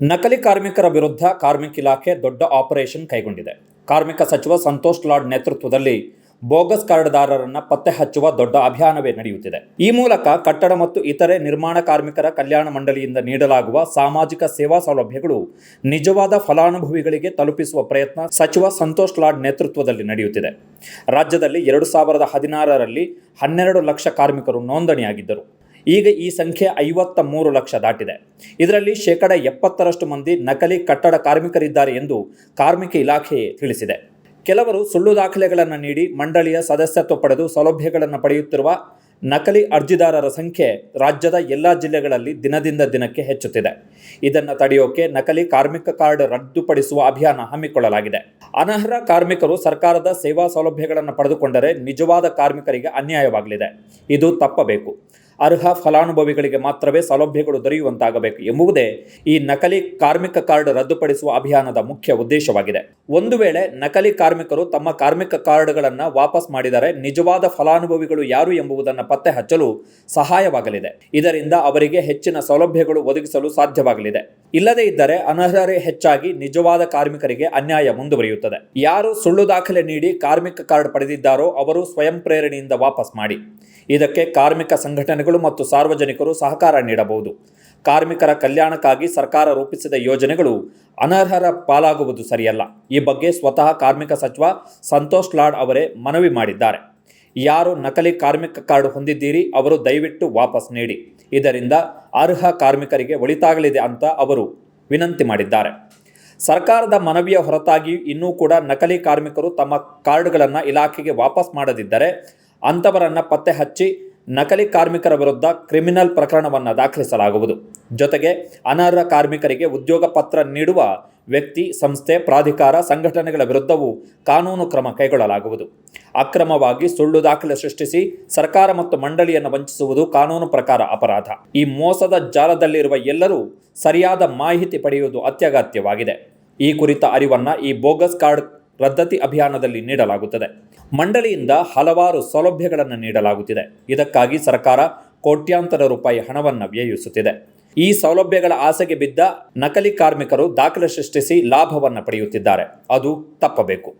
ನಕಲಿ ಕಾರ್ಮಿಕರ ವಿರುದ್ಧ ಕಾರ್ಮಿಕ ಇಲಾಖೆ ದೊಡ್ಡ ಆಪರೇಷನ್ ಕೈಗೊಂಡಿದೆ. ಕಾರ್ಮಿಕ ಸಚಿವ ಸಂತೋಷ್ ಲಾಡ್ ನೇತೃತ್ವದಲ್ಲಿ ಬೋಗಸ್ ಕಾರ್ಡ್ದಾರರನ್ನ ಪತ್ತೆ ಹಚ್ಚುವ ದೊಡ್ಡ ಅಭಿಯಾನವೇ ನಡೆಯುತ್ತಿದೆ. ಈ ಮೂಲಕ ಕಟ್ಟಡ ಮತ್ತು ಇತರೆ ನಿರ್ಮಾಣ ಕಾರ್ಮಿಕರ ಕಲ್ಯಾಣ ಮಂಡಳಿಯಿಂದ ನೀಡಲಾಗುವ ಸಾಮಾಜಿಕ ಸೇವಾ ಸೌಲಭ್ಯಗಳು ನಿಜವಾದ ಫಲಾನುಭವಿಗಳಿಗೆ ತಲುಪಿಸುವ ಪ್ರಯತ್ನ ಸಚಿವ ಸಂತೋಷ್ ಲಾಡ್ ನೇತೃತ್ವದಲ್ಲಿ ನಡೆಯುತ್ತಿದೆ. ರಾಜ್ಯದಲ್ಲಿ ಎರಡು ಸಾವಿರದ ಹದಿನಾರರಲ್ಲಿ ಹನ್ನೆರಡು ಲಕ್ಷ ಕಾರ್ಮಿಕರು ನೋಂದಣಿಯಾಗಿದ್ದರು. ಈಗ ಈ ಸಂಖ್ಯೆ ಐವತ್ತ ಮೂರು ಲಕ್ಷ ದಾಟಿದೆ. ಇದರಲ್ಲಿ ಶೇಕಡ ಎಪ್ಪತ್ತರಷ್ಟು ಮಂದಿ ನಕಲಿ ಕಟ್ಟಡ ಕಾರ್ಮಿಕರಿದ್ದಾರೆ ಎಂದು ಕಾರ್ಮಿಕ ಇಲಾಖೆ ತಿಳಿಸಿದೆ. ಕೆಲವರು ಸುಳ್ಳು ದಾಖಲೆಗಳನ್ನು ನೀಡಿ ಮಂಡಳಿಯ ಸದಸ್ಯತ್ವ ಪಡೆದು ಸೌಲಭ್ಯಗಳನ್ನು ಪಡೆಯುತ್ತಿರುವ ನಕಲಿ ಅರ್ಜಿದಾರರ ಸಂಖ್ಯೆ ರಾಜ್ಯದ ಎಲ್ಲ ಜಿಲ್ಲೆಗಳಲ್ಲಿ ದಿನದಿಂದ ದಿನಕ್ಕೆ ಹೆಚ್ಚುತ್ತಿದೆ. ಇದನ್ನು ತಡೆಯೋಕೆ ನಕಲಿ ಕಾರ್ಮಿಕ ಕಾರ್ಡ್ ರದ್ದುಪಡಿಸುವ ಅಭಿಯಾನ ಹಮ್ಮಿಕೊಳ್ಳಲಾಗಿದೆ. ಅನರ್ಹ ಕಾರ್ಮಿಕರು ಸರ್ಕಾರದ ಸೇವಾ ಸೌಲಭ್ಯಗಳನ್ನು ಪಡೆದುಕೊಂಡರೆ ನಿಜವಾದ ಕಾರ್ಮಿಕರಿಗೆ ಅನ್ಯಾಯವಾಗಲಿದೆ. ಇದು ತಪ್ಪಬೇಕು. ಅರ್ಹ ಫಲಾನುಭವಿಗಳಿಗೆ ಮಾತ್ರವೇ ಸೌಲಭ್ಯಗಳು ದೊರೆಯುವಂತಾಗಬೇಕು ಎಂಬುದೇ ಈ ನಕಲಿ ಕಾರ್ಮಿಕ ಕಾರ್ಡ್ ರದ್ದುಪಡಿಸುವ ಅಭಿಯಾನದ ಮುಖ್ಯ ಉದ್ದೇಶವಾಗಿದೆ. ಒಂದು ವೇಳೆ ನಕಲಿ ಕಾರ್ಮಿಕರು ತಮ್ಮ ಕಾರ್ಮಿಕ ಕಾರ್ಡ್ಗಳನ್ನು ವಾಪಸ್ ಮಾಡಿದರೆ ನಿಜವಾದ ಫಲಾನುಭವಿಗಳು ಯಾರು ಎಂಬುದನ್ನು ಪತ್ತೆ ಹಚ್ಚಲು ಸಹಾಯವಾಗಲಿದೆ. ಇದರಿಂದ ಅವರಿಗೆ ಹೆಚ್ಚಿನ ಸೌಲಭ್ಯಗಳು ಒದಗಿಸಲು ಸಾಧ್ಯವಾಗಲಿದೆ. ಇಲ್ಲದೇ ಇದ್ದರೆ ಅನರ್ಹರೇ ಹೆಚ್ಚಾಗಿ ನಿಜವಾದ ಕಾರ್ಮಿಕರಿಗೆ ಅನ್ಯಾಯ ಮುಂದುವರಿಯುತ್ತದೆ. ಯಾರು ಸುಳ್ಳು ದಾಖಲೆ ನೀಡಿ ಕಾರ್ಮಿಕ ಕಾರ್ಡ್ ಪಡೆದಿದ್ದಾರೋ ಅವರು ಸ್ವಯಂ ಪ್ರೇರಣೆಯಿಂದ ವಾಪಸ್ ಮಾಡಿ. ಇದಕ್ಕೆ ಕಾರ್ಮಿಕ ಸಂಘಟನೆಗಳು ಮತ್ತು ಸಾರ್ವಜನಿಕರು ಸಹಕಾರ ನೀಡಬಹುದು. ಕಾರ್ಮಿಕರ ಕಲ್ಯಾಣಕ್ಕಾಗಿ ಸರ್ಕಾರ ರೂಪಿಸಿದ ಯೋಜನೆಗಳು ಅನರ್ಹರ ಪಾಲಾಗುವುದು ಸರಿಯಲ್ಲ. ಈ ಬಗ್ಗೆ ಸ್ವತಃ ಕಾರ್ಮಿಕ ಸಚಿವ ಸಂತೋಷ್ ಲಾಡ್ ಅವರೇ ಮನವಿ ಮಾಡಿದ್ದಾರೆ. ಯಾರು ನಕಲಿ ಕಾರ್ಮಿಕ ಕಾರ್ಡ್ ಹೊಂದಿದ್ದೀರಿ ಅವರು ದಯವಿಟ್ಟು ವಾಪಸ್ ನೀಡಿ. ಇದರಿಂದ ಅರ್ಹ ಕಾರ್ಮಿಕರಿಗೆ ಒಳಿತಾಗಲಿದೆ ಅಂತ ಅವರು ವಿನಂತಿ ಮಾಡಿದ್ದಾರೆ. ಸರ್ಕಾರದ ಮನವಿಯ ಹೊರತಾಗಿಯೂ ಇನ್ನೂ ಕೂಡ ನಕಲಿ ಕಾರ್ಮಿಕರು ತಮ್ಮ ಕಾರ್ಡ್ಗಳನ್ನು ಇಲಾಖೆಗೆ ವಾಪಸ್ ಮಾಡದಿದ್ದರೆ ಅಂಥವರನ್ನು ಪತ್ತೆ ಹಚ್ಚಿ ನಕಲಿ ಕಾರ್ಮಿಕರ ವಿರುದ್ಧ ಕ್ರಿಮಿನಲ್ ಪ್ರಕರಣವನ್ನು ದಾಖಲಿಸಲಾಗುವುದು. ಜೊತೆಗೆ ಅನರ್ಹ ಕಾರ್ಮಿಕರಿಗೆ ಉದ್ಯೋಗ ಪತ್ರ ನೀಡುವ ವ್ಯಕ್ತಿ, ಸಂಸ್ಥೆ, ಪ್ರಾಧಿಕಾರ, ಸಂಘಟನೆಗಳ ವಿರುದ್ಧವೂ ಕಾನೂನು ಕ್ರಮ ಕೈಗೊಳ್ಳಲಾಗುವುದು. ಅಕ್ರಮವಾಗಿ ಸುಳ್ಳು ದಾಖಲೆ ಸೃಷ್ಟಿಸಿ ಸರ್ಕಾರ ಮತ್ತು ಮಂಡಳಿಯನ್ನು ವಂಚಿಸುವುದು ಕಾನೂನು ಪ್ರಕಾರ ಅಪರಾಧ. ಈ ಮೋಸದ ಜಾಲದಲ್ಲಿರುವ ಎಲ್ಲರೂ ಸರಿಯಾದ ಮಾಹಿತಿ ಪಡೆಯುವುದು ಅತ್ಯಗತ್ಯವಾಗಿದೆ. ಈ ಕುರಿತ ಅರಿವನ್ನು ಈ ಬೋಗಸ್ ಕಾರ್ಡ್ ರದ್ದತಿ ಅಭಿಯಾನದಲ್ಲಿ ನೀಡಲಾಗುತ್ತದೆ. ಮಂಡಳಿಯಿಂದ ಹಲವಾರು ಸೌಲಭ್ಯಗಳನ್ನು ನೀಡಲಾಗುತ್ತಿದೆ. ಇದಕ್ಕಾಗಿ ಸರ್ಕಾರ ಕೋಟ್ಯಾಂತರ ರೂಪಾಯಿ ಹಣವನ್ನು ವ್ಯಯಿಸುತ್ತಿದೆ. ಈ ಸೌಲಭ್ಯಗಳ ಆಸೆಗೆ ಬಿದ್ದ ನಕಲಿ ಕಾರ್ಮಿಕರು ದಾಖಲೆ ಸೃಷ್ಟಿಸಿ ಲಾಭವನ್ನು ಪಡೆಯುತ್ತಿದ್ದಾರೆ. ಅದು ತಪ್ಪಬೇಕು.